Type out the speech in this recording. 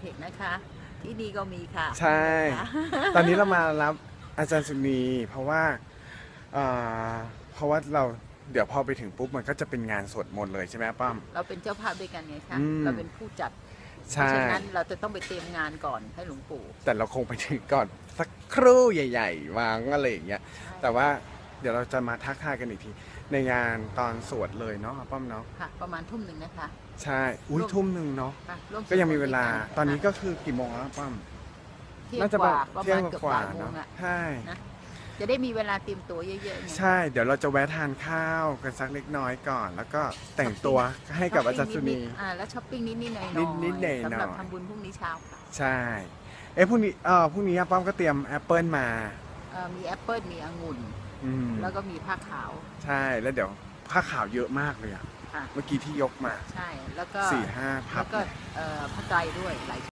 เทคนะคะ ที่นี่ก็มีค่ะใช่ค่ะตอนนี้เรามารับอาจารย์สุนีเพราะว่าเอ่อเพราะว่าเราเดี๋ยวพอไปถึงปุ๊บมันก็จะเป็นงานสวดมนต์เลยใช่ไหมป้อม เราเป็นเจ้าภาพด้วยกันไงคะอืม เราเป็นผู้จัดเพใช่ ราะฉะนั้นเราจะต้องไปเตรียมงานก่อนให้หลวงปู่แต่เราคงไปถึงก่อนสักครู่ใหญ่ ๆวางอะไรอย่างเงี้ย แต่ว่า เดี๋ยวเราจะมาทักทายกันอีกที ในงานตอนสวดเลยเนาะป้อมเนาะค่ะ ประมาณทุ่มหนึ่งนะคะใช่อุ้ยร่วมทุ่มหนึ่งเนาะค่ะร่วมก็ยังมีเวลาสดมต์ด้วยกัตอนนี้ก็คือกี่โมงแล้วป้อม เที่ยงน่าจะกว่าประเที่ยมางณเกือบกว่าบ่ายโมเนาะงอะใช่นะจะได้มีเวลาเตรียมตัวเยอะๆไง ใช่ เดี๋ยวเราจะแวะทานข้าวกันสักเล็กน้อยก่อน แล้วก็แต่งตัวให้กับอาจารย์สุนีช้อปปิ้งนิดๆอ่าแล้วช้อปปิ้งนิดๆหน่อยๆนิดๆหน่อยๆ สำหรับทำบุญพรุ่งนี้เช้าค่ะใช่ เอ้พรุ่งนี้เออพรุ่งนี้ป้อมก็เตรียมแอปเปิลมา เอ่อมีแอปเปิลมีองุ่น อืมแล้วก็มีผ้าขาวใช่แล้วเดี๋ยวผ้าขาวเยอะมากเลยอะค่ะเมื่อกี้ที่ยกมาใช่แล้วก็สี่ห้าพัแล้บวก็เอ่อผ้าไตรด้วยหลายช